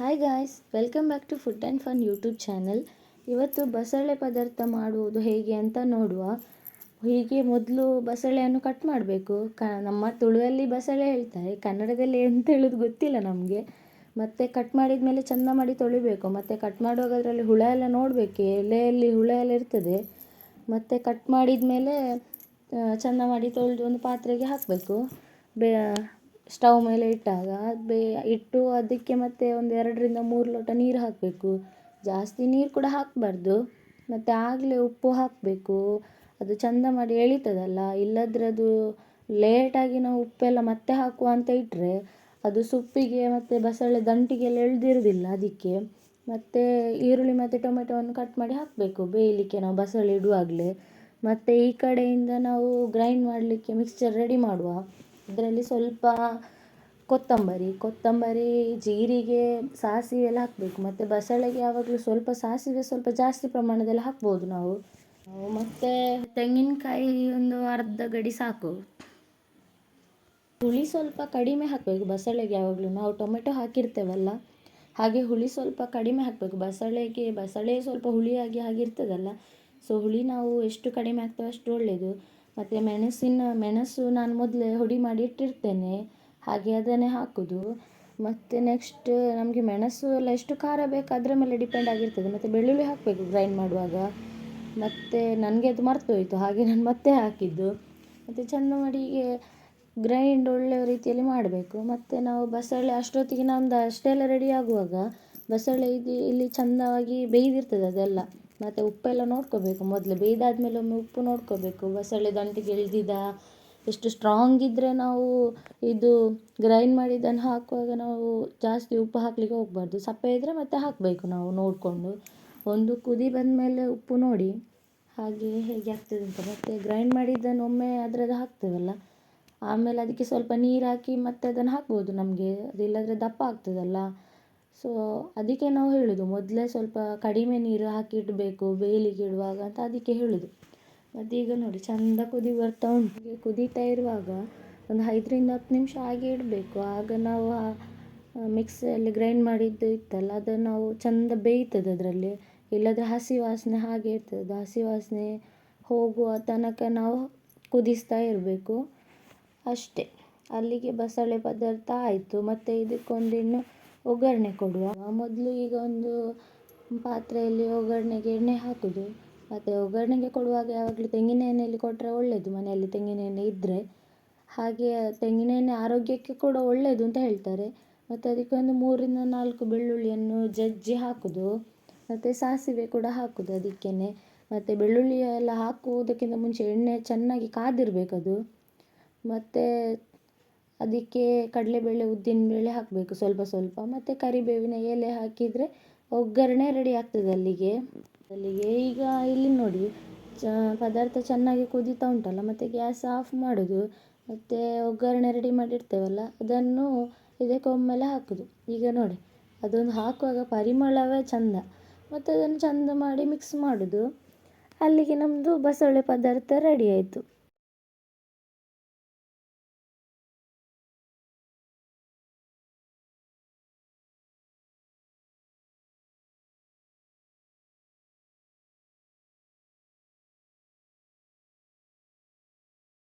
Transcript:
Hi guys welcome back to food and fun YouTube channel ಇವತ್ತು ಬಸಳೆ ಪದಾರ್ಥ ಮಾಡುವುದು ಹೇಗೆ ಅಂತ ನೋಡುವ. ಹೀಗೆ ಮೊದಲು ಬಸಳೆಯನ್ನು ಕಟ್ ಮಾಡಬೇಕು. ಕ, ನಮ್ಮ ತುಳುವಲ್ಲಿ ಬಸಳೆ ಹೇಳ್ತಾರೆ. ಕನ್ನಡದಲ್ಲಿ ಎಂತ ಹೇಳೋದು ಗೊತ್ತಿಲ್ಲ ನಮಗೆ. ಮತ್ತು ಕಟ್ ಮಾಡಿದ ಮೇಲೆ ಚೆಂದ ಮಾಡಿ ತೊಳಿಬೇಕು. ಮತ್ತು ಕಟ್ ಮಾಡುವಾಗ ಅದರಲ್ಲಿ ಹುಳ ಎಲ್ಲ ನೋಡಬೇಕು. ಎಲೆಯಲ್ಲಿ ಹುಳ ಎಲ್ಲ ಇರ್ತದೆ. ಮತ್ತು ಕಟ್ ಮಾಡಿದ ಮೇಲೆ ಚೆಂದ ಮಾಡಿ ತೊಳೆದು ಒಂದು ಪಾತ್ರೆಗೆ ಹಾಕಬೇಕು. ಬೇ ಸ್ಟವ್ ಮೇಲೆ ಇಟ್ಟಾಗ ಬೇ, ಇಟ್ಟು ಅದಕ್ಕೆ ಮತ್ತೆ ಒಂದು ಎರಡರಿಂದ ಮೂರು ಲೋಟ ನೀರು ಹಾಕಬೇಕು. ಜಾಸ್ತಿ ನೀರು ಕೂಡ ಹಾಕಬಾರ್ದು. ಮತ್ತು ಆಗಲೇ ಉಪ್ಪು ಹಾಕಬೇಕು. ಅದು ಚಂದ ಮಾಡಿ ಎಳೀತದಲ್ಲ. ಇಲ್ಲದ್ರೆ ಅದು ಲೇಟಾಗಿ ನಾವು ಉಪ್ಪೆಲ್ಲ ಮತ್ತೆ ಹಾಕುವ ಅಂತ ಇಟ್ಟರೆ ಅದು ಸೊಪ್ಪಿಗೆ ಮತ್ತು ಬಸಳೆ ದಂಟಿಗೆಲ್ಲ ಎಳ್ದಿರೋದಿಲ್ಲ ಅದಕ್ಕೆ. ಮತ್ತು ಈರುಳ್ಳಿ ಮತ್ತು ಟೊಮೆಟೊವನ್ನು ಕಟ್ ಮಾಡಿ ಹಾಕಬೇಕು. ಬೇಯಲಿಕ್ಕೆ ನಾವು ಬಸಳೆ ಇಡುವಾಗಲೇ. ಮತ್ತು ಈ ಕಡೆಯಿಂದ ನಾವು ಗ್ರೈಂಡ್ ಮಾಡಲಿಕ್ಕೆ ಮಿಕ್ಸ್ಚರ್ ರೆಡಿ ಮಾಡುವ. ಅದರಲ್ಲಿ ಸ್ವಲ್ಪ ಕೊತ್ತಂಬರಿ ಕೊತ್ತಂಬರಿ ಜೀರಿಗೆ ಸಾಸಿವೆ ಎಲ್ಲ ಹಾಕಬೇಕು. ಮತ್ತು ಬಸಳೆಗೆ ಯಾವಾಗಲೂ ಸ್ವಲ್ಪ ಸಾಸಿವೆ ಸ್ವಲ್ಪ ಜಾಸ್ತಿ ಪ್ರಮಾಣದಲ್ಲಿ ಹಾಕ್ಬೋದು ನಾವು. ಮತ್ತು ತೆಂಗಿನಕಾಯಿ ಒಂದು ಅರ್ಧ ಗಡಿ ಸಾಕು. ಹುಳಿ ಸ್ವಲ್ಪ ಕಡಿಮೆ ಹಾಕಬೇಕು ಬಸಳೆಗೆ ಯಾವಾಗಲೂ. ನಾವು ಟೊಮೆಟೊ ಹಾಕಿರ್ತೇವಲ್ಲ, ಹಾಗೆ ಹುಳಿ ಸ್ವಲ್ಪ ಕಡಿಮೆ ಹಾಕಬೇಕು. ಬಸಳೆಗೆ, ಬಸಳೆ ಸ್ವಲ್ಪ ಹುಳಿಯಾಗಿ ಆಗಿರ್ತದಲ್ಲ ಸೊ ಹುಳಿ ನಾವು ಎಷ್ಟು ಕಡಿಮೆ ಹಾಕ್ತೇವೆ ಅಷ್ಟು ಒಳ್ಳೆಯದು ಮತ್ತು ಮೆಣಸಿನ, ಮೆಣಸು ನಾನು ಮೊದಲೇ ಹುಡಿ ಮಾಡಿ ಇಟ್ಟಿರ್ತೇನೆ. ಹಾಗೆ ಅದನ್ನೇ ಹಾಕೋದು. ಮತ್ತು ನೆಕ್ಸ್ಟ್ ನಮಗೆ ಮೆಣಸು ಎಲ್ಲ ಎಷ್ಟು ಖಾರ ಬೇಕು ಅದರ ಮೇಲೆ ಡಿಪೆಂಡ್ ಆಗಿರ್ತದೆ. ಮತ್ತು ಬೆಳ್ಳುಳ್ಳಿ ಹಾಕಬೇಕು ಗ್ರೈಂಡ್ ಮಾಡುವಾಗ. ಮತ್ತು ನನಗೆ ಅದು ಮರ್ತೋಯಿತು. ಹಾಗೆ ನಾನು ಮತ್ತೆ ಹಾಕಿದ್ದು. ಮತ್ತು ಚೆಂದ ಮಾಡಿ ಹೀಗೆ ಗ್ರೈಂಡ್ ಒಳ್ಳೆಯ ರೀತಿಯಲ್ಲಿ ಮಾಡಬೇಕು. ಮತ್ತು ನಾವು ಬಸಳೆ ಅಷ್ಟೊತ್ತಿಗೆ ನಮ್ದು ಅಷ್ಟೆಲ್ಲ ರೆಡಿ ಆಗುವಾಗ ಬಸಳೆ ಇದು ಇಲ್ಲಿ ಚಂದವಾಗಿ ಬೇಯ್ದಿರ್ತದೆ ಅದೆಲ್ಲ. ಮತ್ತು ಉಪ್ಪೆಲ್ಲ ನೋಡ್ಕೋಬೇಕು. ಮೊದಲು ಬೇಯ್ದಾದ್ಮೇಲೆ ಒಮ್ಮೆ ಉಪ್ಪು ನೋಡ್ಕೋಬೇಕು. ಬಸಳೆ ದಂಟಿಗೆ ಇಳಿದಿದ ಎಷ್ಟು ಸ್ಟ್ರಾಂಗ್ ಇದ್ದರೆ ನಾವು ಇದು ಗ್ರೈಂಡ್ ಮಾಡಿದ್ದನ್ನು ಹಾಕುವಾಗ ನಾವು ಜಾಸ್ತಿ ಉಪ್ಪು ಹಾಕಲಿಕ್ಕೆ ಹೋಗಬಾರ್ದು. ಸಪ್ಪೆ ಇದ್ದರೆ ಮತ್ತೆ ಹಾಕಬೇಕು ನಾವು ನೋಡಿಕೊಂಡು. ಒಂದು ಕುದಿ ಬಂದಮೇಲೆ ಉಪ್ಪು ನೋಡಿ ಹಾಗೆ ಹೇಗೆ ಆಗ್ತದೆ ಅಂತ. ಮತ್ತು ಗ್ರೈಂಡ್ ಮಾಡಿದ್ದನ್ನು ಒಮ್ಮೆ ಅದರದ್ದು ಹಾಕ್ತೇವಲ್ಲ. ಆಮೇಲೆ ಅದಕ್ಕೆ ಸ್ವಲ್ಪ ನೀರು ಹಾಕಿ ಮತ್ತೆ ಅದನ್ನು ಹಾಕ್ಬೋದು ನಮಗೆ. ಅದಿಲ್ಲದ್ರೆ ದಪ್ಪ ಆಗ್ತದಲ್ಲ. ಸೊ ಅದಕ್ಕೆ ನಾವು ಹೇಳೋದು, ಮೊದಲೇ ಸ್ವಲ್ಪ ಕಡಿಮೆ ನೀರು ಹಾಕಿ ಇಡಬೇಕು ಬೇಯಲಿಕ್ಕೆ ಇಡುವಾಗ ಅಂತ ಅದಕ್ಕೆ ಹೇಳೋದು. ಮತ್ತು ಈಗ ನೋಡಿ, ಚಂದ ಕುದಿ ಬರ್ತಾ ಉಂಟು. ಕುದೀತಾ ಇರುವಾಗ ಒಂದು ಐದರಿಂದ ಹತ್ತು ನಿಮಿಷ ಹಾಗೆ ಇಡಬೇಕು. ಆಗ ನಾವು ಮಿಕ್ಸಿಯಲ್ಲಿ ಗ್ರೈಂಡ್ ಮಾಡಿದ್ದು ಇತ್ತಲ್ಲ ಅದನ್ನು ನಾವು ಚೆಂದ ಬೇಯ್ತದೆ ಅದರಲ್ಲಿ. ಇಲ್ಲದ್ರೆ ಹಸಿ ವಾಸನೆ ಹಾಗೆ ಇರ್ತದೆ. ಹಸಿ ವಾಸನೆ ಹೋಗುವ ತನಕ ನಾವು ಕುದಿಸ್ತಾ ಇರಬೇಕು. ಅಷ್ಟೇ. ಅಲ್ಲಿಗೆ ಬಸಳೆ ಪದಾರ್ಥ ಆಯಿತು. ಮತ್ತು ಇದಕ್ಕೊಂದು ಇನ್ನು ಒಗ್ಗರಣೆ ಕೊಡುವ. ಮೊದಲು ಈಗ ಒಂದು ಪಾತ್ರೆಯಲ್ಲಿ ಒಗ್ಗರಣೆಗೆ ಎಣ್ಣೆ ಹಾಕೋದು. ಮತ್ತು ಒಗ್ಗರಣೆಗೆ ಕೊಡುವಾಗ ಯಾವಾಗಲೂ ತೆಂಗಿನ ಎಣ್ಣೆಯಲ್ಲಿ ಕೊಟ್ಟರೆ ಒಳ್ಳೆಯದು ಮನೆಯಲ್ಲಿ ತೆಂಗಿನ ಎಣ್ಣೆ ಇದ್ದರೆ ಹಾಗೆ ತೆಂಗಿನ ಎಣ್ಣೆ ಆರೋಗ್ಯಕ್ಕೆ ಕೂಡ ಒಳ್ಳೆಯದು ಅಂತ ಹೇಳ್ತಾರೆ. ಮತ್ತು ಅದಕ್ಕೆ ಒಂದು ಮೂರರಿಂದ ನಾಲ್ಕು ಬೆಳ್ಳುಳ್ಳಿಯನ್ನು ಜಜ್ಜಿ ಹಾಕೋದು. ಮತ್ತು ಸಾಸಿವೆ ಕೂಡ ಹಾಕುದು ಅದಕ್ಕೇನೆ. ಮತ್ತು ಬೆಳ್ಳುಳ್ಳಿ ಎಲ್ಲ ಹಾಕುವುದಕ್ಕಿಂತ ಮುಂಚೆ ಎಣ್ಣೆ ಚೆನ್ನಾಗಿ ಕಾದಿರಬೇಕದು. ಮತ್ತು ಅದಕ್ಕೆ ಕಡಲೆಬೇಳೆ ಉದ್ದಿನಬೇಳೆ ಹಾಕಬೇಕು ಸ್ವಲ್ಪ ಸ್ವಲ್ಪ. ಮತ್ತು ಕರಿಬೇವಿನ ಎಲೆ ಹಾಕಿದರೆ ಒಗ್ಗರಣೆ ರೆಡಿ ಆಗ್ತದೆ ಅಲ್ಲಿಗೆ. ಅಲ್ಲಿಗೆ ಈಗ ಇಲ್ಲಿ ನೋಡಿ, ಚ, ಪದಾರ್ಥ ಚೆನ್ನಾಗಿ ಕುದೀತಾ ಉಂಟಲ್ಲ, ಮತ್ತು ಗ್ಯಾಸ್ ಆಫ್ ಮಾಡೋದು. ಮತ್ತು ಒಗ್ಗರಣೆ ರೆಡಿ ಮಾಡಿರ್ತೇವಲ್ಲ, ಅದನ್ನು ಇದಕ್ಕೆ ಒಮ್ಮೆಲೆ ಹಾಕೋದು. ಈಗ ನೋಡಿ, ಅದೊಂದು ಹಾಕುವಾಗ ಪರಿಮಳವೇ ಚಂದ. ಮತ್ತು ಅದನ್ನು ಚಂದ ಮಾಡಿ ಮಿಕ್ಸ್ ಮಾಡೋದು. ಅಲ್ಲಿಗೆ ನಮ್ಮದು ಬಸಳೆ ಪದಾರ್ಥ ರೆಡಿ ಆಯಿತು.